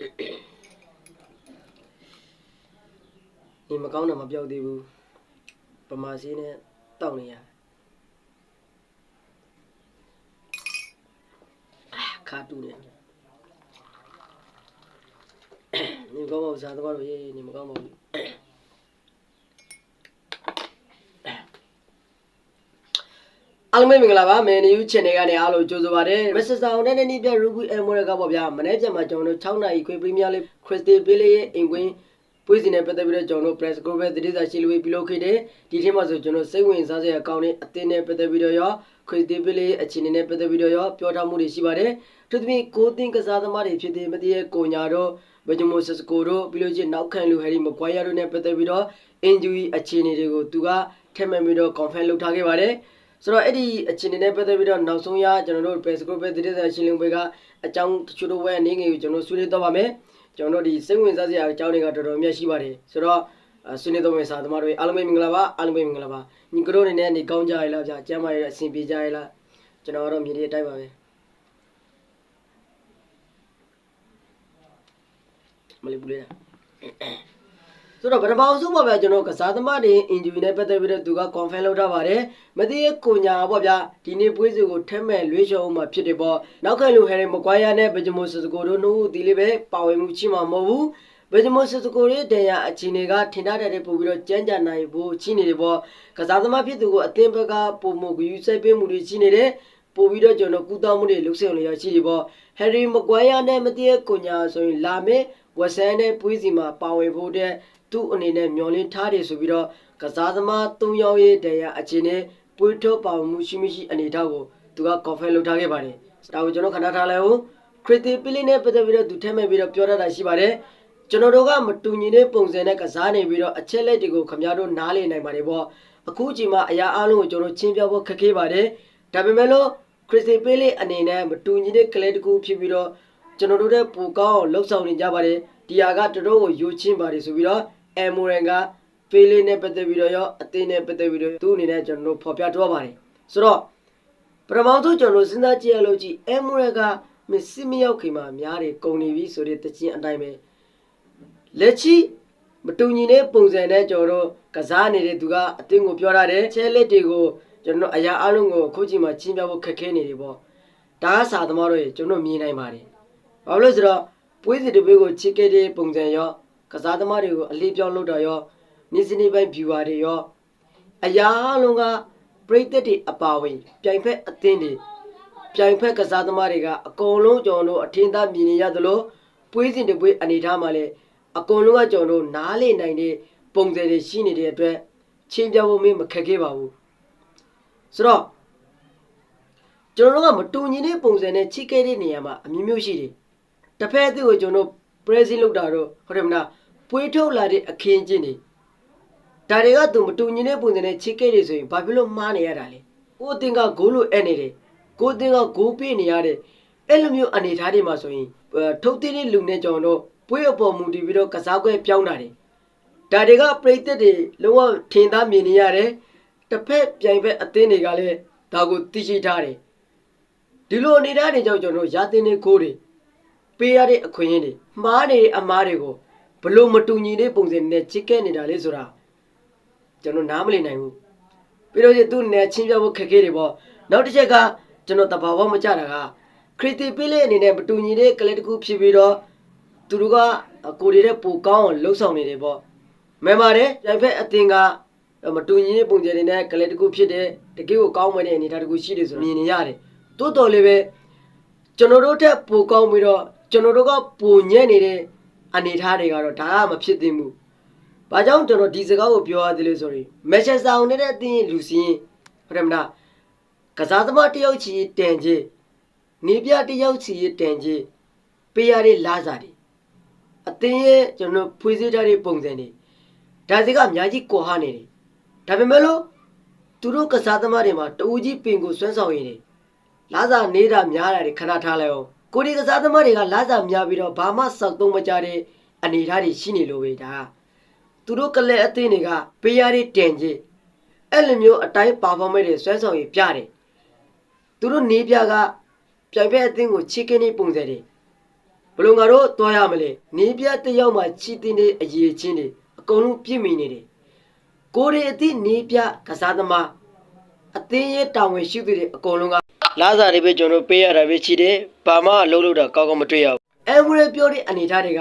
ဒီမကောင်းတာမပြောက်သေးဘူးပမာစီနဲ့တောက်နေရအာခါတူနေနေကောင်းပါဘူးစားသမားတို့ရေးနေမကောင်းပါဘူး အားလုံးပဲမင်္ဂလာပါမယ်နယူး channel ကနေအားလုံးကြိုဆိုပါရစေမက်ဆေ့ဆောင်နဲ့နေပြရူဘီအမိုရကပေါ့ဗျာမနေ့ကျမှကျွန်တော်တို့6နာရီခွေပရီးမီးယားလိခရစ်စတီပေးလေးရဲ့အင်ကွင်းပွေးစီနဲ့ပတ်သက်ပြီးတော့ကျွန်တော်တို့ press group ပဲတတိယရှိလို့ပြုလုပ်ခဲ့တယ်ဒီထက်မှဆိုကျွန်တော်စိတ်ဝင်စားစရာအကောင့်နဲ့အသင်းနဲ့ပတ်သက်ပြီးတော့ရောခရစ်စတီပေးလေးရဲ့အခြေအနေနဲ့ပတ်သက်ပြီးတော့ရောပြောထားမှုတွေရှိပါတယ်သူသဖြင့်ကိုသင်ကစားသမားတွေဖြစ်တဲ့မတည့်ရဲ့ကိုညာတို့ဘဂျမိုဆစကိုတို့ပြီးလို့ချင်းနောက်ခံလူဟယ်ရီမကွိုင်ယာတို့နဲ့ပတ်သက်ပြီးတော့ injury အခြေအနေတွေကိုသူကထက်မှန်ပြီးတော့ confirm လုပ်ထားခဲ့ပါတယ် ဆိုတော့အဲ့ဒီအခြေအနေနဲ့ပတ်သက်ပြီးတော့နောက်ဆုံးရကျွန်တော်တို့ press group ပဲတတိယရှင်းလင်းပွဲကအကြောင်းတချို့တော့ဝဲအနေငယ်ကိုကျွန်တော်ဆွေးနွေးတော့ပါမယ်ကျွန်တော်တို့ဒီစိတ်ဝင်စားစရာအကြောင်းတွေကတော်တော်များရှိပါတယ်ဆိုတော့ဆွေးနွေးတော့မယ်စာသမားတွေအားလုံးပဲမင်္ဂလာပါအားလုံးပဲမင်္ဂလာပါညီကတို့အနေနဲ့နေကောင်းကြရလားဗျာကျမ်းမာရအဆင်ပြေကြရလားကျွန်တော်ကတော့မြေဒီအတိုင်းပါပဲမလေးဘူးလေ ဆိုတော့ဗရမောင်စုပေါ့ဗျာကျွန်တော်ကစားသမားတွေ injury နဲ့ပတ်သက်ပြီးတော့သူက confirm လုပ်ထားပါတယ်မသိရကိုညာပေါ့ဗျာဒီနေ့ပွဲစုကိုထက်မဲ့လွေးချော်မှဖြစ်တယ်ပေါ့နောက်ခံလူဟယ်ရီမကွိုင်ယာနဲ့ဘဂျမိုစစကိုတို့နှုတ်ဒီလေးပဲပါဝင်မှုရှိမှာမဟုတ်ဘူးဘယ်ဂျမိုစစကိုရဲ့တရားအခြေအနေကထင်ထားတဲ့ပို့ပြီးတော့ကြမ်းကြနိုင်ဖို့ရှိနေတယ်ပေါ့ကစားသမားဖြစ်သူကိုအသင်းဘက်ကပုံမှုဂယူစိုက်ပေးမှုတွေရှိနေတယ်ပို့ပြီးတော့ကျွန်တော်ကုသမှုတွေလုပ်ဆောင်လျက်ရှိတယ်ပေါ့ဟယ်ရီမကွိုင်ယာနဲ့မသိရကိုညာဆိုရင်လာမယ့် ဝက်ဆန်နဲ့ပွေးစီမှာပါဝင်ဖို့တဲ့သူ့အနေနဲ့မျောလင်းထားတယ်ဆိုပြီးတော့ကစားသမား၃ယောက်ရဲ့တရားအခြေအနေပွေးထုတ်ပါမှုရှိမရှိအနေအထားကိုသူက confirm လုပ်ထားခဲ့ပါတယ်။ဒါကိုကျွန်တော်ခဏထားလိုက်အောင်ခရစ်တီပီလီနဲ့ပတ်သက်ပြီးတော့သူထည့်မဲ့ပြီးတော့ပြောတတ်တာရှိပါတယ်။ကျွန်တော်တို့ကမတူညီတဲ့ပုံစံနဲ့ကစားနေပြီးတော့အချက်လက်တွေကိုခင်ဗျားတို့နားလည်နိုင်ပါတယ်ပေါ့။အခုချိန်မှာအရာအလုံးကိုကျွန်တော်ချင်းပြဖို့ခက်ခဲပါတယ်။ဒါပေမဲ့လို့ခရစ်တီပီလီအနေနဲ့မတူညီတဲ့ကလေးတစ်ခုဖြစ်ပြီးတော့ကျွန်တော်တို့တဲ့ပူကောင်းအောင်လှုပ်ဆောင်နေကြပါတယ်။ ဒီဟာကတော်တော်ကိုယိုချင်းပါတယ်ဆိုပြီးတော့အမိုရန်ကဖေးလေးနဲ့ပတ်သက်ပြီးတော့ရောအသေးနဲ့ပတ်သက်ပြီးတော့သူ့အနေနဲ့ကျွန်တော်တို့ဖော်ပြတော့ပါတယ်ဆိုတော့ပထမဆုံးကျွန်တော်စဉ်းစားကြည့်ရလို့ကြည့်အမိုရန်ကမစ်စစ်မရောက်ခင်မှာများတယ်ကုန်နေပြီဆိုတဲ့တခြင်းအတိုင်းပဲလက်ချီမတူညီတဲ့ပုံစံနဲ့ကျွန်တော်တို့ကစားနေတဲ့သူကအတင်းကိုပြောရတယ်ချဲလက်တွေကိုကျွန်တော်အရာအလုံးကိုအခုချိန်မှာချင်းပြဖို့ခက်ခဲနေတယ်ပေါ့ဒါကစာသမားတို့ရေကျွန်တော်မြင်နိုင်ပါတယ်ဘာလို့လဲဆိုတော့ ပွေးစီတပွေးကိုချစ်ခဲ့တဲ့ပုံစံရောကစားသမားတွေကိုအလေးပြောင်းလုပ်တာရောနေ့စဉ်နေ့ပိုင်း viewer တွေရောအရာလုံးကပရိသတ်တွေအပါဝင်ပြိုင်ဖက်အသင်းတွေပြိုင်ဖက်ကစားသမားတွေကအကုန်လုံးကျွန်တော်တို့အထင်သာမြင်နေရသလိုပွေးစဉ်တပွေးအနေထားမှာလည်းအကုန်လုံးကကျွန်တော်တို့နားလေနိုင်တဲ့ပုံစံတွေရှိနေတဲ့အတွက်ချင်းပြဖို့မင်းမခက်ခဲပါဘူးဆိုတော့ကျွန်တော်တို့ကမတူညီတဲ့ပုံစံနဲ့ချိခဲ့တဲ့နေရာမှာအမျိုးမျိုးရှိတယ် တစ်ဖက်အသင်းကိုကျွန်တော် pressing လုပ်တာတော့ဟုတ်တယ်မလားပွေးထုတ်လာတဲ့အခင်းချင်းတွေဒါတွေကသူမတူညီတဲ့ပုံစံနဲ့ချစ်ခဲ့တယ်ဆိုရင်ဘာဖြစ်လို့မှားနေရတာလဲကိုအတင်းကဂိုးလို့အဲ့နေတယ်ကိုအတင်းကဂိုးပေးနေရတဲ့အဲ့လိုမျိုးအနေထားတွေမှာဆိုရင်ထုတ်သေးတဲ့လူနဲ့ကြောင်တော့ပွေးအပေါ်မူတည်ပြီးတော့ကစားကွဲပြောင်းတာတယ်ဒါတွေကပြိသက်တွေလုံးဝထင်သားမြင်နေရတယ်တစ်ဖက်ပြိုင်ဖက်အသင်းတွေကလည်းဒါကိုသိရှိထားတယ်ဒီလိုအနေထားတွေကြောင့်ကျွန်တော်ရာတင်နေကိုတွေ ပေးရတဲ့အခွင့်အရေးတွေမှားနေတဲ့အမားတွေကိုဘလို့မတူညီတဲ့ပုံစံနဲ့ချစ်ခဲ့နေတာလေဆိုတာကျွန်တော်နားမလည်နိုင်ဘူးပြီးတော့သူ့နဲ့ချင်းပြဖို့ခက်ခဲတွေပေါ့နောက်တစ်ချက်ကကျွန်တော်တဘာဝမကြတာကခရစ်တီပီလေးအနေနဲ့မတူညီတဲ့ကလေးတစ်ခုဖြစ်ပြီးတော့သူတို့ကကိုရီတဲ့ပိုကောင်းအောင်လှုပ်ဆောင်နေတယ်ပေါ့မှန်ပါတယ်ပြိုင်ဖက်အတင်ကမတူညီတဲ့ပုံစံတွေနဲ့ကလေးတစ်ခုဖြစ်တဲ့တကယ်ကိုကောင်းမတဲ့အနေအထားတစ်ခုရှိတယ်ဆိုမြင်နေရတယ်တိုးတော်လေးပဲကျွန်တော်တို့ထက်ပိုကောင်းပြီးတော့ ကျွန်တော်တို့ကပိုညံ့နေတဲ့အနေထားတွေကတော့ဒါကမဖြစ်သင့်ဘူး။ဘာကြောင့်ကျွန်တော်ဒီစကားကိုပြောရသေးလဲဆိုရင်မက်ချက်ဆောင်နေတဲ့အသင်းလူစင်းဟုတ်တယ်မလားကစားသမားတယောက်ချီတန်ကြီးနေပြတယောက်ချီတန်ကြီးပေးရတဲ့လာစားတွေအသင်းရဲ့ကျွန်တော်ဖွေးစည်းထားတဲ့ပုံစံတွေဒါစီကအများကြီးကွာဟနေတယ်။ဒါပေမဲ့လို့သူတို့ကစားသမားတွေမှာတူကြီးပင်ကိုစွမ်းဆောင်ရည်တယ်လာစားနေတာများတာတွေခဏထားလိုက်အောင် ကိုဒီကစားသမားတွေကလာစားများပြီးတော့ဘာမှစောက်သုံးမကြတဲ့အနေအထားတွေရှိနေလို့ပဲဒါသူတို့ကလည်းအသင်းတွေကပေးရတဲ့တန်ကြီးအဲ့လိုမျိုးအတိုင်းပါဖော်မဲတွေဆွဲဆောင်ရပြတယ်သူတို့နေပြကပြိုင်ဖက်အသင်းကိုချစ်ကင်းနေပုံစံတွေဘဘလို့ငါတို့သွားရမလဲနေပြတစ်ယောက်မှချီတင်နေအရေးချင်းတွေအကုန်လုံးပြည့်မိနေတယ်ကိုရီအသည့်နေပြကစားသမားအသင်းရဲ့တာဝန်ရှိသူတွေအကုန်လုံးက လာစားတွေပဲကျွန်တော်ပေးရတာပဲရှိတယ်ဘာမှအလုပ်လုပ်တာကောင်းကောင်းမတွေ့ရဘူးအဲမူရပြောတဲ့အနေထားတွေက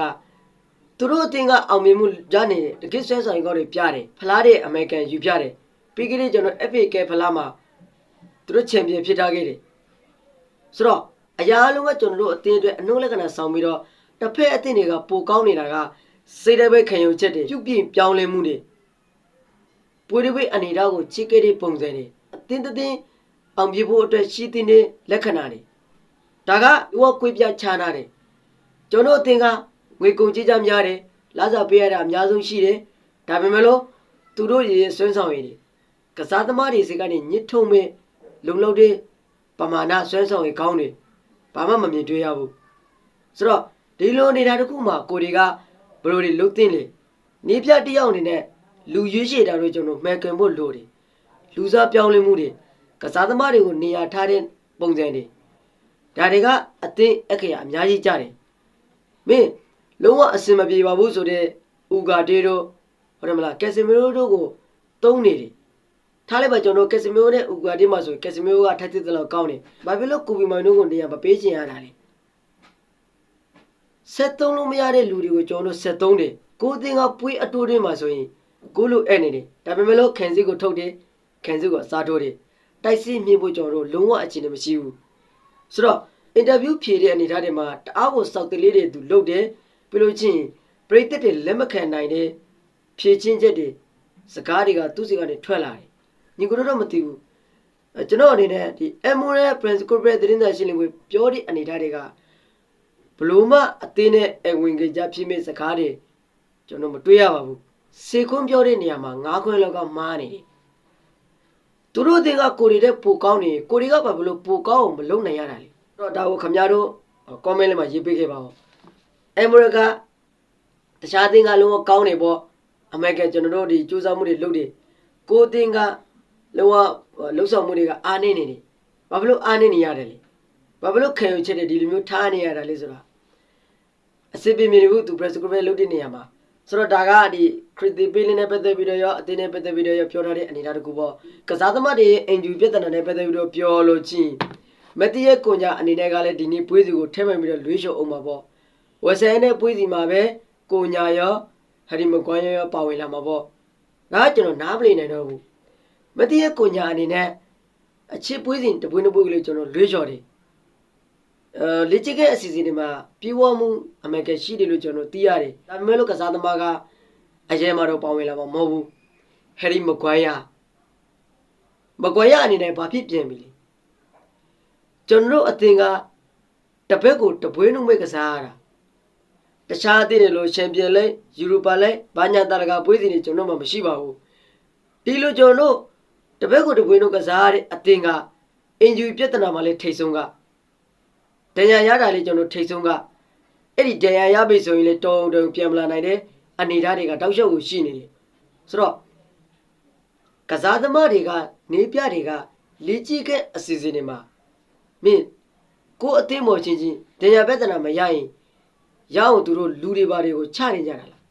သူတို့အသင်းကအောင်မြင်မှုရနေတယ်တကယ်ဆွဲဆောင်ကောင်းတွေပြတယ်ဖလားတဲ့အမေရိကန်ယူပြတယ်ပြီးကြတဲ့ကျွန်တော် FA ကဖလားမှာသူတို့ချန်ပီယံဖြစ်ထားခဲ့တယ်ဆိုတော့အရာအလုံးကကျွန်တော်တို့အသင်းအတွက်အနှုတ်လက္ခဏာဆောင်ပြီးတော့တစ်ဖက်အသင်းတွေကပိုကောင်းနေတာကစိတ်တပဲခံယူချက်တွေပြုပြင်ပြောင်းလဲမှုတွေပွေတွေပဲအနေထားကိုချစ်ခဲ့တဲ့ပုံစံတွေအသင်းတစ်သင်း အောင်ပြဖို့အတွက်ရှိသင့်တဲ့လက္ခဏာတွေဒါကဟိုကွေးပြချားနာတယ်ကျွန်တော်အသင်းကငွေကုန်ကြေးကြများတယ်လာစားပေးရတာအများဆုံးရှိတယ်ဒါပေမဲ့လို့သူတို့ရဲ့ဆွမ်းဆောင်ရည်တွေကစားသမားတွေစိတ်ကနေညစ်ထုံမဲ့လုံလောက်တဲ့ပမာဏဆွမ်းဆောင်ရည်ကောင်းတယ်ဘာမှမမြင်တွေ့ရဘူးဆိုတော့ဒီလိုနေတာတခုမှကိုတွေကဘယ်လိုတွေလုံးသိလဲနေပြတစ်ယောက်အနေနဲ့လူရွေးရှည်တာတို့ကျွန်တော်မှန်ကန်ဖို့လိုတယ်လူစားပြောင်းလဲမှုတွေ ကစားသမားတွေကိုနေရာထားတဲ့ပုံစံတွေဒါတွေကအသင်းအခရာအများကြီးကြတယ်မင်းလုံးဝအစင်မပြေပါဘူးဆိုတဲ့ဥဂါတေတို့ဟုတ်တယ်မလားကက်ဆီမီရိုတို့ကိုတုံးနေတယ်ထားလိုက်ပါကျွန်တော်ကက်ဆီမီရိုနဲ့ဥဂါတေမှာဆိုကက်ဆီမီရိုကထက်သစ်တယ်လို့ကောင်းတယ်ဘာဖြစ်လို့ကိုဘီမိုင်တို့ကိုနေရာမပေးချင်ရတာလဲဆက်သုံးလို့မရတဲ့လူတွေကိုကျွန်တော်တို့ဆက်သုံးတယ်ကိုအသင်းကပွေးအတိုးတွေမှာဆိုရင်ကိုလိုအဲ့နေတယ်ဒါပေမဲ့လို့ခန်စီကိုထုတ်တယ်ခန်စီကိုအစားထိုးတယ် တိုက်စစ်မြင်ဖို့ကျွန်တော်တို့လုံးဝအခြေအနေမရှိဘူးဆိုတော့အင်တာဗျူးဖြေတဲ့အနေအထားတွေမှာတအားကိုစောက်တလေးတွေသူလုပ်တယ်ပြီးလို့ချင်းပရိသတ်တွေလက်မခံနိုင်တဲ့ဖြေချင်းချက်တွေစကားတွေကသူ့စီကနေထွက်လာတယ်ညီကိုတော့မသိဘူးအဲကျွန်တော်အနေနဲ့ဒီ Emerald Prince Corporate သတင်းစာရှင်းလင်းပွဲပြောတဲ့အနေအထားတွေကဘလို့မှအသေးနဲ့အဝင်ကြကြဖြစ်မဲ့စကားတွေကျွန်တော်မတွေးရပါဘူးစေခွန်းပြောတဲ့နေရာမှာ၅ခွဲလောက်ကမားနေတယ် သူတို့တင်ကကိုရီတဲ့ပိုကောင်းနေကိုရီကဘာလို့ပိုကောင်းအောင်မလုပ်နိုင်ရတာလဲတော့ဒါကိုခင်ဗျားတို့ comment လေးမှာရေးပေးခဲ့ပါဦးအမေရိကတခြားတင်ကလုံးဝကောင်းနေပေါ့အမေရိကန်ကျွန်တော်တို့ဒီစူးစမ်းမှုတွေလုပ်တယ်ကိုတင်ကလုံးဝလှုပ်ဆောင်မှုတွေကအားနေနေတယ်ဘာလို့အားနေနေရတယ်လဲဘာလို့ခံယူချက်တွေဒီလိုမျိုးထားနေရတာလဲဆိုတာအစစ်ပင်မြေဘူးသူ press group လုပ်တဲ့နေရာမှာဆိုတော့ဒါကဒီ ခရစ်တီပေးလင်းနဲ့ပတ်သက်ပြီးတော့ရောအတင်းနဲ့ပတ်သက်ပြီးတော့ရောပြောထားတဲ့အနေအထားတစ်ခုပေါ့ကစားသမားတွေရဲ့အင်ဂျူပြဿနာနဲ့ပတ်သက်ပြီးတော့ပြောလို့ချင်းမတိရဲ့ကွန်ညာအနေနဲ့ကလည်းဒီနေ့ပွေးစီကိုထဲမှန်ပြီးတော့လွေးလျှော်အောင်ပါပေါ့ဝက်ဆန်နဲ့ပွေးစီမှာပဲကွန်ညာရောဟရီမကွမ်ရောပါဝင်လာမှာပေါ့ဒါကကျွန်တော်နားမလည်နိုင်တော့ဘူးမတိရဲ့ကွန်ညာအနေနဲ့အချစ်ပွေးစီတပွေးနှစ်ပွေးကလေးကျွန်တော်လွေးလျှော်တယ်အဲလက်ချစ်ကအစီအစဉ်တွေမှာပြေဝမှုအမေကရှိတယ်လို့ကျွန်တော်သိရတယ်ဒါပေမဲ့လို့ကစားသမားက အရင်မှတော့ပါဝင်လာမှာမဟုတ်ဘူးဟယ်ရီမကွိုင်းယာမကွိုင်းယာအနေနဲ့ဘာဖြစ်ပြန်ပြီလဲကျွန်တော်တို့အသင်ကတပည့်ကိုတပွေးနှုတ်မဲ့ကစားရတာတခြားအသင်းတွေလို့ချန်ပီယံလိယူရိုပါလိဘာညာတာကပွဲစဉ်တွေကျွန်တော်မှမရှိပါဘူးဒီလိုကျွန်တော်တို့တပည့်ကိုတပွေးနှုတ်ကစားရတဲ့အသင်ကအင်ဂျူပြဿနာမှလည်းထိတ်ဆုံးကဒဏ်ရာရတာလေကျွန်တော်ထိတ်ဆုံးကအဲ့ဒီဒဏ်ရာရပြီဆိုရင်လေတုံတုံပြန်မလာနိုင်တဲ့ အနေအထားတွေကတောက်လျှောက်ကိုရှိနေတယ်ဆိုတော့ကစားသမားတွေကနေပြတွေကလေ့ကျင့်ခဲ့အစီအစဉ်တွေမှာမင်းကိုအသိမော်ချင်းချင်းဒဏ်ရာပြဿနာမရရင်ရအောင်သူတို့လူတွေပါတွေကိုချနေကြတာလား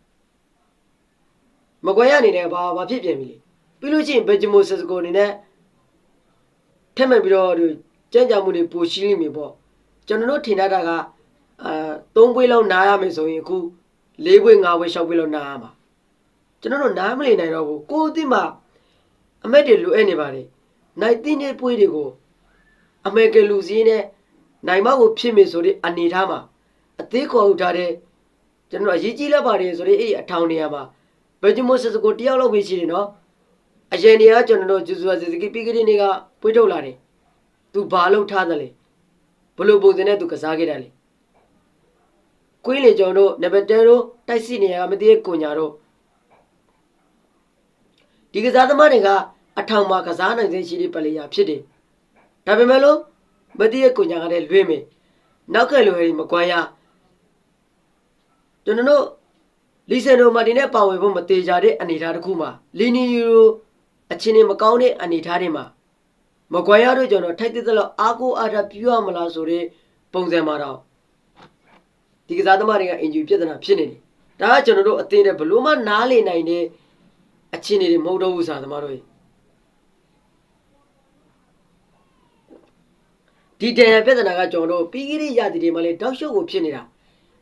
မကွယ်ရအနေနဲ့ဘာဘာဖြစ်ပြန်ပြီလေပြီးလို့ရှိရင်ဘယ်ဂျမိုဆက်စကိုအနေနဲ့ထက်မှန်ပြီးတော့ကြံ့ကြာမှုတွေပိုရှိလိမ့်မယ်ပေါ့ကျွန်တော်တို့ထင်ထားတာကအာ၃ပွေးလောက်နားရမယ်ဆိုရင်အခု ၄ပွေး၅ပွေး၆ပွေးလောက်နားရမှာကျွန်တော်တို့နားမလည်နိုင်တော့ဘူးကိုယ်အသိမှအမက်တွေလိုအပ်နေပါတယ်နိုင်သိတဲ့ပွေးတွေကိုအမေကလူစည်းနဲ့နိုင်မကိုဖြစ်မယ်ဆိုတဲ့အနေထားမှာအသေးခေါ်ထုတ်ထားတဲ့ကျွန်တော်အရေးကြီးလက်ပါတယ်ဆိုတဲ့အဲ့ဒီအထောင်နေရာမှာဘယ်ဂျမိုဆက်စကိုတယောက်လောက်ပဲရှိတယ်နော်အရင်နေကကျွန်တော်တို့ဂျူဇူဇီကီပီကရီနေကပွေးထုတ်လာတယ်သူဘာလို့ထားတယ်လဲဘလို့ပုံစံနဲ့သူကစားခဲ့တယ်လေ ကွင်းလေကျော်တို့နံပါတ်10တို့တိုက်စီနေရကမသိရဲ့ကိုညာတို့ဒီကစားသမားတွေကအထောင်မှာကစားနိုင်တဲ့ရှိတဲ့ပလေယာဖြစ်တယ်ဒါပေမဲ့လို့မသိရဲ့ကိုညာကလည်းလွေးမယ်နောက်ကလူဟရီမကွမ်းရကျွန်တော်တို့လီဆန်ဒိုမာတင်နဲ့ပါဝင်ဖို့မသေးကြတဲ့အနေအထားတစ်ခုမှာလီနီယူရိုအချင်းနေမကောင်းတဲ့အနေအထားတွေမှာမကွမ်းရတို့ကျွန်တော်ထိုက်တဲ့လောက်အားကိုအားထားပြရမလားဆိုတဲ့ပုံစံမှာတော့ ဒီကစားသမားတွေကအင်ဂျီပြဿနာဖြစ်နေတယ်ဒါကကျွန်တော်တို့အသင်းတဲ့ဘလို့မှနားလေနိုင်တဲ့အခြေအနေတွေမဟုတ်တော့ဘူးစားသမားတို့ရေဒီတန်ရပြဿနာကကျွန်တော်တို့ပြီးကြီးရရာသီတွေမှာလေတောက်ရှုပ်ကိုဖြစ်နေတာ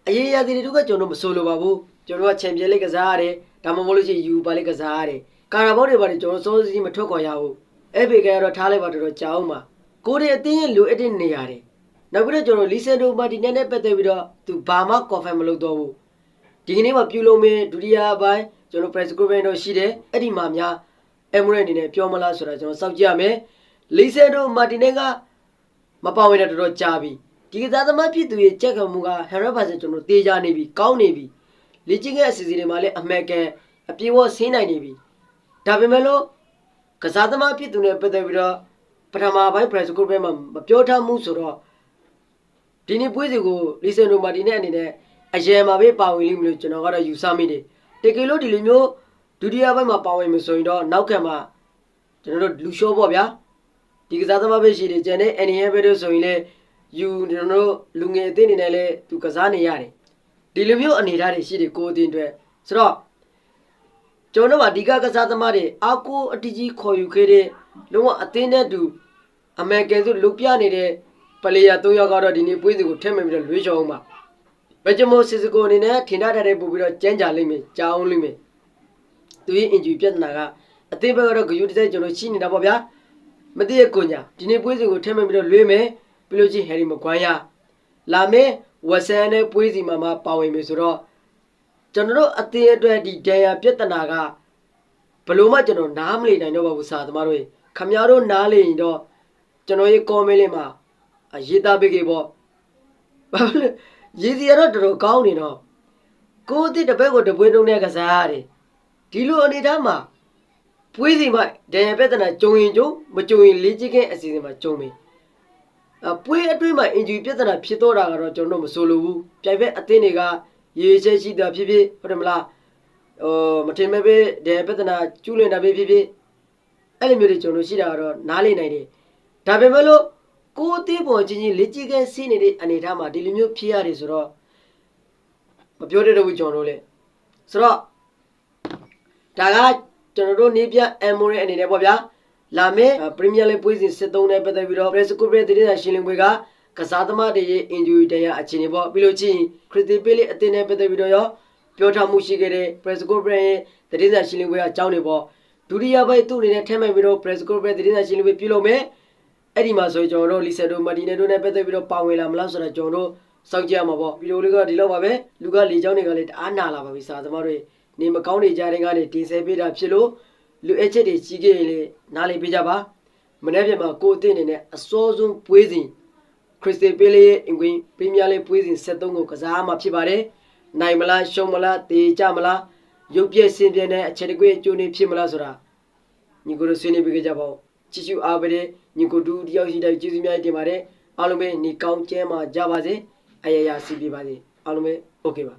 အရေးရာသီတွေတို့ကကျွန်တော်တို့မဆိုလိုပါဘူးကျွန်တော်တို့ကချန်ပီယံလိကစားရတယ်ဒါမှမဟုတ်လို့ရှိရင်ယူပါလိကစားရတယ်ကာရာဘောတွေပါတယ်ကျွန်တော်စောစီးမထွက်ခွာရဘူးအဲ့ဖေကတော့ထားလိုက်ပါတော်တော်ကြာအောင်ပါကိုရီအသင်းရဲ့လိုအပ်တဲ့နေရာတွေ နောက်ပြီးတော့ကျွန်တော်လီဆန်ဒိုမာတီနဲ့နဲ့ပတ်သက်ပြီးတော့သူဘာမှ confirm မလုပ်တော့ဘူးဒီကနေ့မှပြုလုပ်မယ်ဒုတိယပိုင်းကျွန်တော် press group တော့ရှိတယ်အဲ့ဒီမှာများအမရက်အနေနဲ့ပြောမလားဆိုတာကျွန်တော်စောင့်ကြည့်ရမယ်လီဆန်ဒိုမာတီနဲကမပါဝင်တဲ့တော်တော်ကြာပြီဒီကစားသမားဖြစ်သူရဲ့ကြက်ခံမှုက100%ကျွန်တော်တေးကြနေပြီကောင်းနေပြီလေ့ကျင့်တဲ့အစီအစဉ်တွေမှာလည်းအမှန်ကန်အပြေဝဆင်းနိုင်နေပြီဒါပေမဲ့လို့ကစားသမားဖြစ်သူနဲ့ပတ်သက်ပြီးတော့ပထမပိုင်း press group မှာမပြောထားမှုဆိုတော့ ဒီနေ့ပွဲစီကိုလီဆန်ဒိုမာတီနဲအနေနဲ့အရင်မှာပဲပါဝင်လိမ့်မယ်လို့ကျွန်တော်ကတော့ယူဆမိတယ်တကယ်လို့ဒီလိုမျိုးဒုတိယပိုင်းမှာပါဝင်မယ်ဆိုရင်တော့နောက်ခံမှာကျွန်တော်တို့လူလျှောပေါ့ဗျာဒီကစားသမားပဲရှိတယ်ကျန်တဲ့ NN ပဲတို့ဆိုရင်လည်းယူကျွန်တော်တို့လူငယ်အသင်းအနေနဲ့လည်းသူကစားနေရတယ်ဒီလိုမျိုးအနေအထားတွေရှိတယ်ကိုအသင်းအတွက်ဆိုတော့ကျွန်တော်တို့ကဒီကကစားသမားတွေအာကိုအတီကြီးခေါ်ယူခဲ့တဲ့လုံးဝအသင်းနဲ့တူအမေရိကန်ဆိုလုပြနေတဲ့ ပလေယာ၃ယောက်ကတော့ဒီနေ့ပွဲစီကိုထည့်မယ်ပြီးတော့လွှေးချောင်းမှာဘယ်ကြမိုစစ်စကိုအနေနဲ့ထင်ထားတဲ့ပို့ပြီးတော့ကြမ်းကြလိမ့်မယ်ကြောင်းလိမ့်မယ်သူရဲ့ injury ပြဿနာကအသေးဘက်ကတော့ဂယူတစ်စိုက်ကျွန်တော်ရှိနေတာပေါ့ဗျာမသိရကိုညာဒီနေ့ပွဲစဉ်ကိုထည့်မဲ့ပြီးတော့လွေးမယ်ပြီးလို့ချင်းဟယ်ရီမကွိုင်းရလာမယ်ဝဆန်နဲ့ပွဲစီမှာမှပါဝင်မယ်ဆိုတော့ကျွန်တော်တို့အသေးအတွက်ဒီဒန်ယာပြဿနာကဘလို့မှကျွန်တော်နားမလည်နိုင်တော့ပါဘူးစာသမားတို့ခမများတို့နားလည်ရင်တော့ကျွန်တော်ရဲ့ comment လေးမှာ ရေးသားပေးခဲ့ပေါ့ဘာလို့လဲရည်စီရတော့တော်တော်ကောင်းနေတော့ကိုအစ်တစ်ပတ်ကိုတပွဲတုံးနဲ့ကစားရတယ်ဒီလိုအနေထားမှာပွေးစီမှဒန်ရပြဿနာကြုံရင်ကြုံမကြုံရင်လေးချစ်ကအစီအစဉ်မှာကြုံပြီအပွေးအတွင်းမှာအင်ဂျီပြဿနာဖြစ်တော့တာကတော့ကျွန်တော်တို့မဆိုလိုဘူးပြိုင်ဘက်အသင်းတွေကရေချက်ရှိတာဖြစ်ဖြစ်ဟုတ်တယ်မလားဟိုမထင်မဲ့ပဲဒန်ရပြဿနာကျူးလွန်တာပဲဖြစ်ဖြစ်အဲ့လိုမျိုးတွေကျွန်တော်တို့ရှိတာကတော့နားလေနိုင်တယ်ဒါပေမဲ့လို့ ကိုအသေးပေါ်ချင်းချင်းလက်ကြည့်ကဲစီးနေတဲ့အနေအထားမှာဒီလိုမျိုးဖြစ်ရတယ်ဆိုတော့မပြောတတ်တော့ဘူးကျွန်တော်တို့လည်းဆိုတော့ဒါကကျွန်တော်တို့နေပြအမ်မိုရဲ့အနေနဲ့ပေါ့ဗျာလာမယ့်ပရီးမီးယားလိပွဲစဉ်73နဲ့ပတ်သက်ပြီးတော့ Press Group ရဲ့တည်တဲ့ရှင်းလင်းပွဲကကစားသမားတွေရဲ့ injury တရားအခြေအနေပေါ့ပြီးလို့ချင်း Crystal Palace အသင်းနဲ့ပတ်သက်ပြီးတော့ရောပြောထားမှုရှိခဲ့တဲ့ Press Group ရဲ့တည်တဲ့ရှင်းလင်းပွဲကအကြောင်းတွေပေါ့ဒုတိယပိုင်းသူ့အနေနဲ့ထည့်မှတ်ပြီးတော့ Press Group ရဲ့တည်တဲ့ရှင်းလင်းပွဲပြုလုပ်မယ် အဲ့ဒီမှာဆိုရင်ကျွန်တော်တို့လီဆယ်ဒိုမာတီနယ်တို့နဲ့ပတ်သက်ပြီးတော့ပါဝင်လာမလားဆိုတော့ကျွန်တော်တို့စောင့်ကြည့်ရမှာပေါ့ဗီဒီယိုလေးကဒီလောက်ပါပဲလူကလေချောင်းတွေကလည်းတအားနာလာပါပြီစာသမားတွေနေမကောင်းနေကြတဲ့ကနေတင်ဆက်ပေးတာဖြစ်လို့လူအချက်တွေကြီးခဲ့ရင်လေနားလည်ပေးကြပါမနေ့ပြန်မှာကိုအသင်းအနေနဲ့အစောဆုံးပွဲစဉ်ခရစ်စတီပေးလေးရဲ့အင်ကွင်းပရီးမီးယားလိပွဲစဉ်73ကိုကစားမှာဖြစ်ပါတယ်နိုင်မလားရှုံးမလားတေကြမလားရုပ်ပြည့်စင်ပြည့်နဲ့အချက်တကွေးကျိုးနေဖြစ်မလားဆိုတာညီကိုတို့ဆွေးနွေးပေးကြပါဦး ကြည့်ရှုအားပေးတဲ့ညီကိုတူတယောက်ရှိတဲ့ကျေးဇူးများတင်ပါတယ်အားလုံးပဲညီကောင်းကျဲမှာကြပါစေအယယာစီပြပါစေအားလုံးပဲ okay ပါ